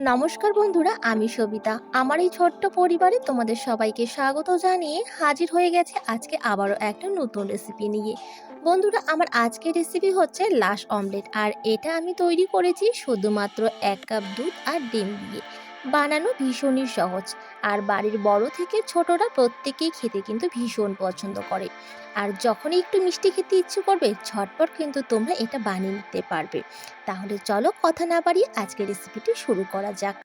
নমস্কার বন্ধুরা, আমি সবিতা। আমার এই ছোট্ট পরিবারে তোমাদের সবাইকে স্বাগত জানিয়ে হাজির হয়ে গেছে আজকে আবারও একটা নতুন রেসিপি নিয়ে। বন্ধুরা, আমার আজকের রেসিপি হচ্ছে লাশ অমলেট আর এটা আমি তৈরি করেছি শুধুমাত্র এক কাপ দুধ আর ডিম দিয়ে। বানানো ভীষণই সহজ। আর বাড়ির বড় থেকে ছোটরা প্রত্যেকেই খেতে কিন্তু ভীষণ পছন্দ করে। আর যখনই একটু মিষ্টি খেতে ইচ্ছে করবে, ঝটপট কিন্তু তোমরা এটা বানিয়ে নিতে পারবে। তাহলে চলো কথা না বাড়িয়ে আজকের রেসিপিটি শুরু করা যাক।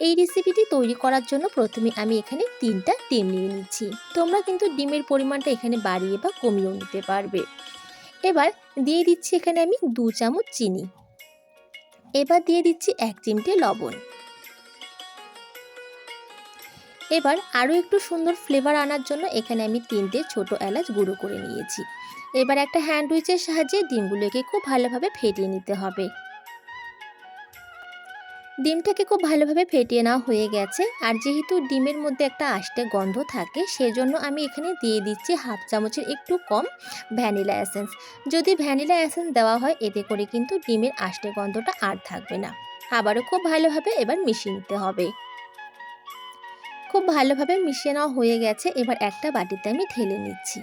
এই রেসিপিটি তৈরি করার জন্য প্রথমে আমি এখানে তিনটা ডিম নিয়ে নিচ্ছি। তোমরা কিন্তু ডিমের পরিমাণটা এখানে বাড়িয়ে বা কমিয়েও নিতে পারবে। এবার দিয়ে দিচ্ছি এখানে আমি দু চামচ চিনি। এবার দিয়ে দিচ্ছি এক চিমটে লবণ। এবার আরও একটু সুন্দর ফ্লেভার আনার জন্য এখানে আমি তিনটে ছোট এলাচ গুঁড়ো করে নিয়েছি। এবার একটা হ্যান্ড উইচের সাহায্যে ডিমগুলোকে খুব ভালোভাবে ফেটিয়ে নিতে হবে। ডিমটাকে খুব ভালোভাবে ফেটিয়ে নেওয়া হয়ে গেছে। আর যেহেতু ডিমের মধ্যে একটা আষ্টে গন্ধ থাকে, সেজন্য আমি এখানে দিয়ে দিচ্ছি হাফ চামচের একটু কম ভ্যানিলা এসেন্স। যদি ভ্যানিলা এসেন্স দেওয়া হয়, এতে করে কিন্তু ডিমের আষ্টে গন্ধটা আর থাকবে না। আবারও খুব ভালোভাবে এবার মিশিয়ে নিতে হবে। খুব ভালোভাবে মিশিয়ে নেওয়া হয়ে গেছে। এবার একটা বাটিতে আমি ঢেলে নিচ্ছি।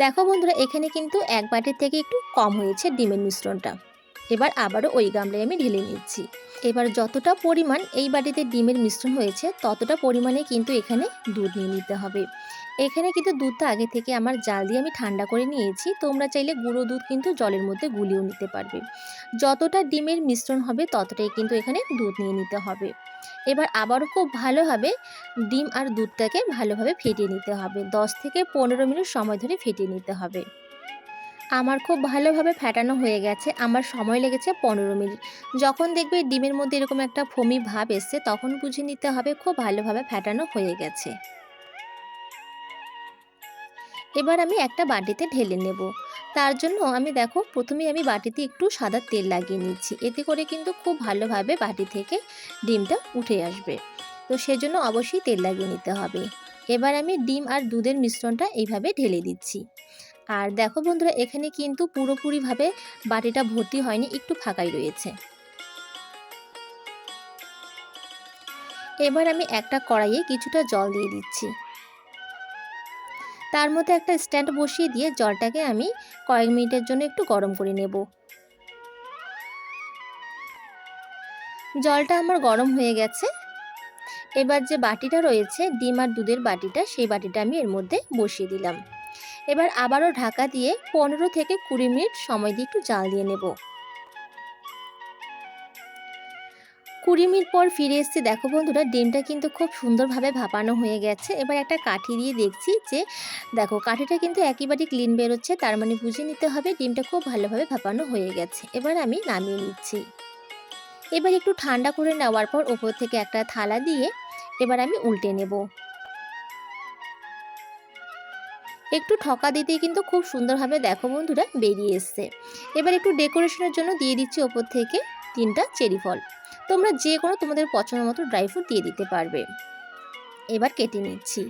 দেখো বন্ধুরা, এখানে কিন্তু এক বাটির থেকে একটু কম হয়েছে ডিমের মিশ্রণটা। এবার আবারও ওই গামলায় আমি ঢেলে নিচ্ছি। এবার যতটা পরিমাণ এই বাটিতে ডিমের মিশ্রণ হয়েছে, ততটা পরিমাণে কিন্তু এখানে দুধ নিয়ে নিতে হবে। এখানে কিন্তু দুধটা আগে থেকে আমার জাল দিয়ে আমি ঠান্ডা করে নিয়েছি, তোমরা চাইলে গুঁড়ো দুধ কিন্তু জলের মধ্যে গুলিয়েও নিতে পারবে। যতটা ডিমের মিশ্রণ হবে, ততটাই কিন্তু এখানে দুধ নিয়ে নিতে হবে। এবার আবারও খুব ভালোভাবে ডিম আর দুধটাকে ভালোভাবে ফেটিয়ে নিতে হবে। দশ থেকে পনেরো মিনিট সময় ধরে ফেটিয়ে নিতে হবে। আমার খুব ভালোভাবে ফেটানো হয়ে গেছে। আমার সময় লেগেছে পনেরো মিনিট। যখন দেখবে ডিমের মধ্যে এরকম একটা ফমি ভাব এসছে, তখন বুঝে নিতে হবে খুব ভালোভাবে ফেটানো হয়ে গেছে। এবার আমি একটা বাটিতে ঢেলে নেব। তার জন্য আমি দেখো প্রথমে আমি বাটিতে একটু সাদা তেল লাগিয়ে নিচ্ছি। এতে করে কিন্তু খুব ভালোভাবে বাটি থেকে ডিমটা উঠে আসবে। তো সেজন্য অবশ্যই তেল লাগিয়ে নিতে হবে। এবার আমি ডিম আর দুধের মিশ্রণটা এইভাবে ঢেলে দিচ্ছি। আর দেখো বন্ধুরা, এখানে কিন্তু পুরোপুরিভাবে বাটিটা ভর্তি হয়নি, একটু ফাঁকাই রয়েছে। এবার আমি একটা কড়াইয়ে কিছুটা জল দিয়ে দিচ্ছি। তার মধ্যে একটা স্ট্যান্ড বসিয়ে দিয়ে জলটাকে আমি কয়েক মিনিটের জন্য একটু গরম করে নেব। জলটা আমার গরম হয়ে গেছে। এবার যে বাটিটা রয়েছে, ডিম আর দুধের বাটিটা, সেই বাটিটা আমি এর মধ্যে বসিয়ে দিলাম। এবার আবারও ঢাকা দিয়ে পনেরো থেকে কুড়ি মিনিট সময় দিয়ে একটু জাল দিয়ে নেব। কুড়ি মিনিট পর ফিরে এসেছি। দেখো বন্ধুরা, ডিমটা কিন্তু খুব সুন্দরভাবে ভাপানো হয়ে গেছে। এবার একটা কাঠি দিয়ে দেখছি যে, দেখো কাঠিটা কিন্তু একেবারেই ক্লিন বেরোচ্ছে, তার মানে বুঝে নিতে হবে ডিমটা খুব ভালোভাবে ভাপানো হয়ে গেছে। এবার আমি নামিয়ে নিচ্ছি। এবার একটু ঠান্ডা করে নেওয়ার পর ওপর থেকে একটা থালা দিয়ে এবার আমি উল্টে নেব। একটু ঠকা দিতেই কিন্তু খুব সুন্দরভাবে দেখো বন্ধুরা বেরিয়ে এসছে। এবার একটু ডেকোরেশনের জন্য দিয়ে দিচ্ছি ওপর থেকে তিনটা চেরি ফল। তোমরা যে কোনো তোমাদের পছন্দ মতো ড্রাই ফ্রুট দিয়ে দিতে পারবে। এবার কেটে নিচ্ছি।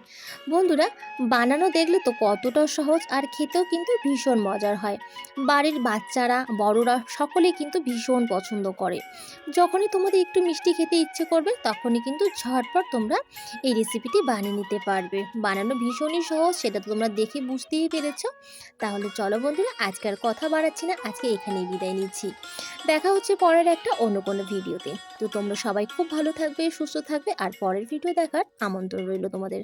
বন্ধুরা, বানানো দেখলে তো কতটা সহজ আর খেতেও কিন্তু ভীষণ মজার হয়। বাড়ির বাচ্চারা, বড়রা সকলে কিন্তু ভীষণ পছন্দ করে। যখনই তোমাদের একটু মিষ্টি খেতে ইচ্ছে করবে, তখনই কিন্তু ঝটপট তোমরা এই রেসিপিটি বানিয়ে নিতে পারবে। বানানো ভীষণই সহজ, সেটা তো তোমরা দেখে বুঝতেই পেরেছ। তাহলে চলো বন্ধুরা আজকে আর কথা বাড়াচ্ছি না, আজকে এখানেই বিদায় নিচ্ছি। দেখা হচ্ছে পরের একটা অন্য কোনো ভিডিওতে তো তোমরা সবাই খুব ভালো থাকবে, সুস্থ থাকবে, আর পরের ভিডিও দেখার আমন্ত্রণ রইল তোমাদের।